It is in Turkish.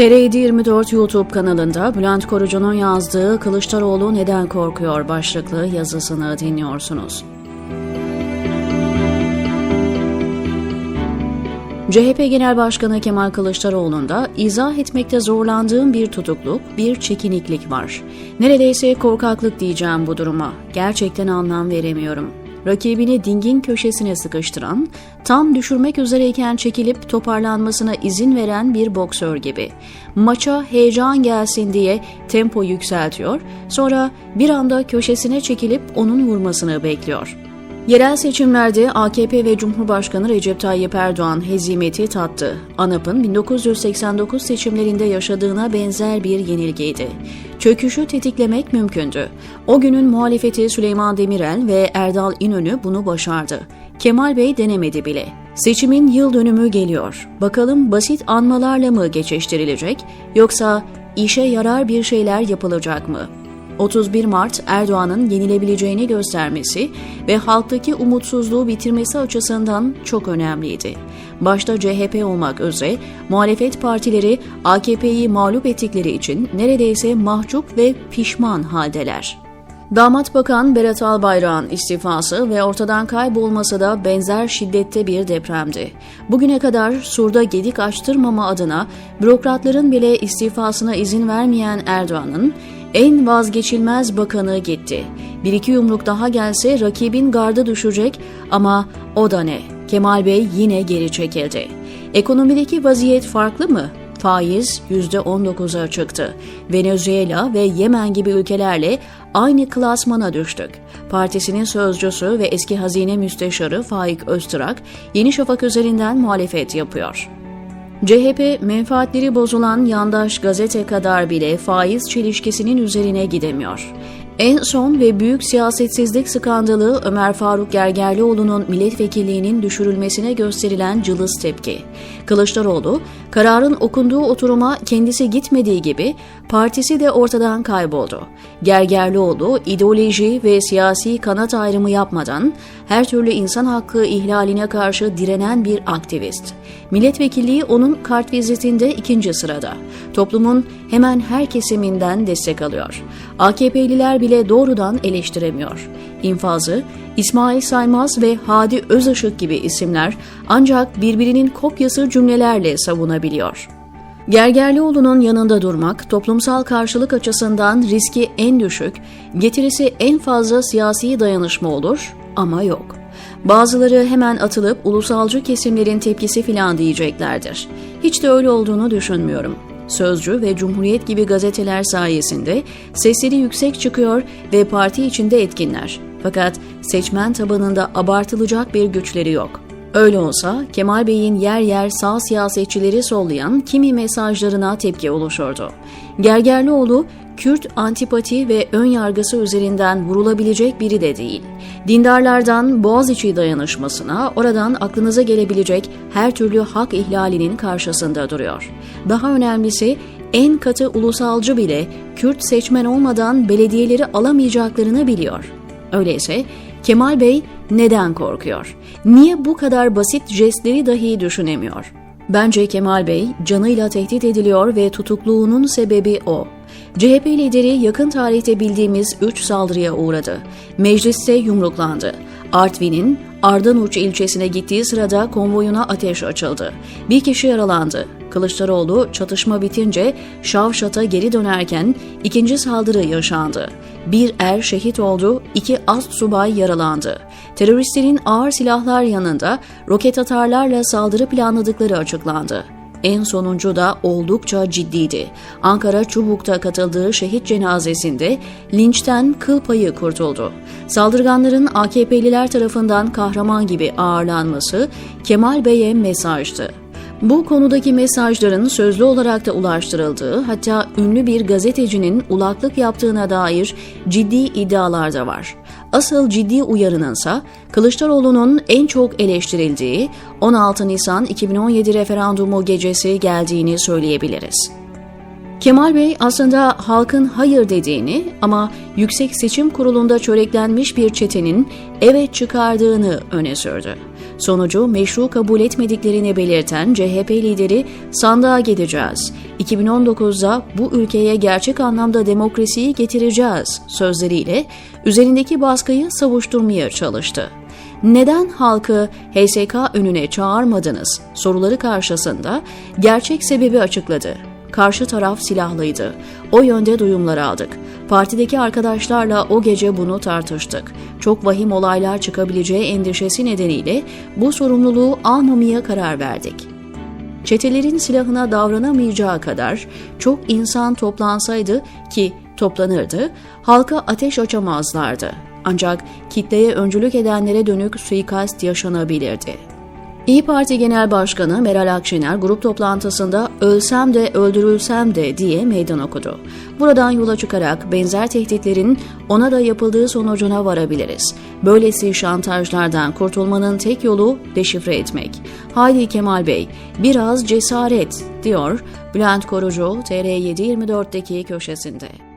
TR 24 YouTube kanalında Bülent Korucu'nun yazdığı Kılıçdaroğlu neden korkuyor başlıklı yazısını dinliyorsunuz. CHP Genel Başkanı Kemal Kılıçdaroğlu'nda izah etmekte zorlandığım bir tutukluk, bir çekiniklik var. Neredeyse korkaklık diyeceğim bu duruma. Gerçekten anlam veremiyorum. Rakibini dingin köşesine sıkıştıran, tam düşürmek üzereyken çekilip toparlanmasına izin veren bir boksör gibi. Maça heyecan gelsin diye tempo yükseltiyor, sonra bir anda köşesine çekilip onun vurmasını bekliyor. Yerel seçimlerde AKP ve Cumhurbaşkanı Recep Tayyip Erdoğan hezimeti tattı. ANAP'ın 1989 seçimlerinde yaşadığına benzer bir yenilgiydi. Çöküşü tetiklemek mümkündü. O günün muhalefeti Süleyman Demirel ve Erdal İnönü bunu başardı. Kemal Bey denemedi bile. Seçimin yıl dönümü geliyor. Bakalım basit anmalarla mı geçiştirilecek yoksa işe yarar bir şeyler yapılacak mı? 31 Mart Erdoğan'ın yenilebileceğini göstermesi ve halktaki umutsuzluğu bitirmesi açısından çok önemliydi. Başta CHP olmak üzere muhalefet partileri AKP'yi mağlup ettikleri için neredeyse mahcup ve pişman haldeler. Damat Bakan Berat Albayrak'ın istifası ve ortadan kaybolması da benzer şiddette bir depremdi. Bugüne kadar surda gedik açtırmama adına bürokratların bile istifasına izin vermeyen Erdoğan'ın en vazgeçilmez bakanı gitti. Bir iki yumruk daha gelse rakibin gardı düşecek ama o da ne? Kemal Bey yine geri çekildi. Ekonomideki vaziyet farklı mı? Faiz %19'a çıktı. Venezuela ve Yemen gibi ülkelerle aynı klasmana düştük. Partisinin sözcüsü ve eski hazine müsteşarı Faik Öztürk, Yeni Şafak üzerinden muhalefet yapıyor. CHP menfaatleri bozulan yandaş gazete kadar bile faiz çelişkisinin üzerine gidemiyor. En son ve büyük siyasetsizlik skandalı Ömer Faruk Gergerlioğlu'nun milletvekilliğinin düşürülmesine gösterilen cılız tepki. Kılıçdaroğlu, kararın okunduğu oturuma kendisi gitmediği gibi partisi de ortadan kayboldu. Gergerlioğlu ideoloji ve siyasi kanat ayrımı yapmadan her türlü insan hakkı ihlaline karşı direnen bir aktivist. Milletvekilliği onun kartvizitinde ikinci sırada. Toplumun hemen her kesiminden destek alıyor. AKP'liler bile doğrudan eleştiremiyor. İnfazı, İsmail Saymaz ve Hadi Özışık gibi isimler ancak birbirinin kopyası cümlelerle savunabiliyor. Gergerlioğlu'nun yanında durmak, toplumsal karşılık açısından riski en düşük, getirisi en fazla siyasi dayanışma olur ama yok. Bazıları hemen atılıp ulusalcı kesimlerin tepkisi filan diyeceklerdir. Hiç de öyle olduğunu düşünmüyorum. Sözcü ve Cumhuriyet gibi gazeteler sayesinde sesleri yüksek çıkıyor ve parti içinde etkinler. Fakat seçmen tabanında abartılacak bir güçleri yok. Öyle olsa Kemal Bey'in yer yer sağ siyasetçileri sollayan kimi mesajlarına tepki oluşurdu. Gergerlioğlu Kürt antipati ve ön yargısı üzerinden vurulabilecek biri de değil. Dindarlardan Boğaziçi dayanışmasına, oradan aklınıza gelebilecek her türlü hak ihlalinin karşısında duruyor. Daha önemlisi en katı ulusalcı bile Kürt seçmen olmadan belediyeleri alamayacaklarını biliyor. Öyleyse Kemal Bey neden korkuyor? Niye bu kadar basit jestleri dahi düşünemiyor? Bence Kemal Bey canıyla tehdit ediliyor ve tutukluğunun sebebi o. CHP lideri yakın tarihte bildiğimiz 3 saldırıya uğradı. Mecliste yumruklandı. Artvin'in Ardanuç ilçesine gittiği sırada konvoyuna ateş açıldı. Bir kişi yaralandı. Kılıçdaroğlu çatışma bitince Şavşat'a geri dönerken ikinci saldırı yaşandı. Bir er şehit oldu, iki ast subay yaralandı. Teröristlerin ağır silahlar yanında roket atarlarla saldırı planladıkları açıklandı. En sonuncu da oldukça ciddiydi. Ankara Çubuk'ta katıldığı şehit cenazesinde linçten kıl payı kurtuldu. Saldırganların AKP'liler tarafından kahraman gibi ağırlanması Kemal Bey'e mesajdı. Bu konudaki mesajların sözlü olarak da ulaştırıldığı, hatta ünlü bir gazetecinin ulaklık yaptığına dair ciddi iddialar da var. Asıl ciddi uyarınınsa Kılıçdaroğlu'nun en çok eleştirildiği 16 Nisan 2017 referandumu gecesi geldiğini söyleyebiliriz. Kemal Bey aslında halkın hayır dediğini ama Yüksek Seçim Kurulu'nda çöreklenmiş bir çetenin evet çıkardığını öne sürdü. Sonucu meşru kabul etmediklerini belirten CHP lideri sandığa gideceğiz. 2019'da bu ülkeye gerçek anlamda demokrasiyi getireceğiz sözleriyle üzerindeki baskıyı savuşturmaya çalıştı. Neden halkı HSK önüne çağırmadınız soruları karşısında gerçek sebebi açıkladı. Karşı taraf silahlıydı. O yönde duyumlar aldık. Partideki arkadaşlarla o gece bunu tartıştık. Çok vahim olaylar çıkabileceği endişesi nedeniyle bu sorumluluğu almamaya karar verdik. Çetelerin silahına davranamayacağı kadar çok insan toplansaydı ki toplanırdı, halka ateş açamazlardı. Ancak kitleye öncülük edenlere dönük suikast yaşanabilirdi. İyi Parti Genel Başkanı Meral Akşener grup toplantısında ölsem de öldürülsem de diye meydan okudu. Buradan yola çıkarak benzer tehditlerin ona da yapıldığı sonucuna varabiliriz. Böylesi şantajlardan kurtulmanın tek yolu deşifre etmek. Haydi Kemal Bey, biraz cesaret diyor Bülent Korucu TR724'deki köşesinde.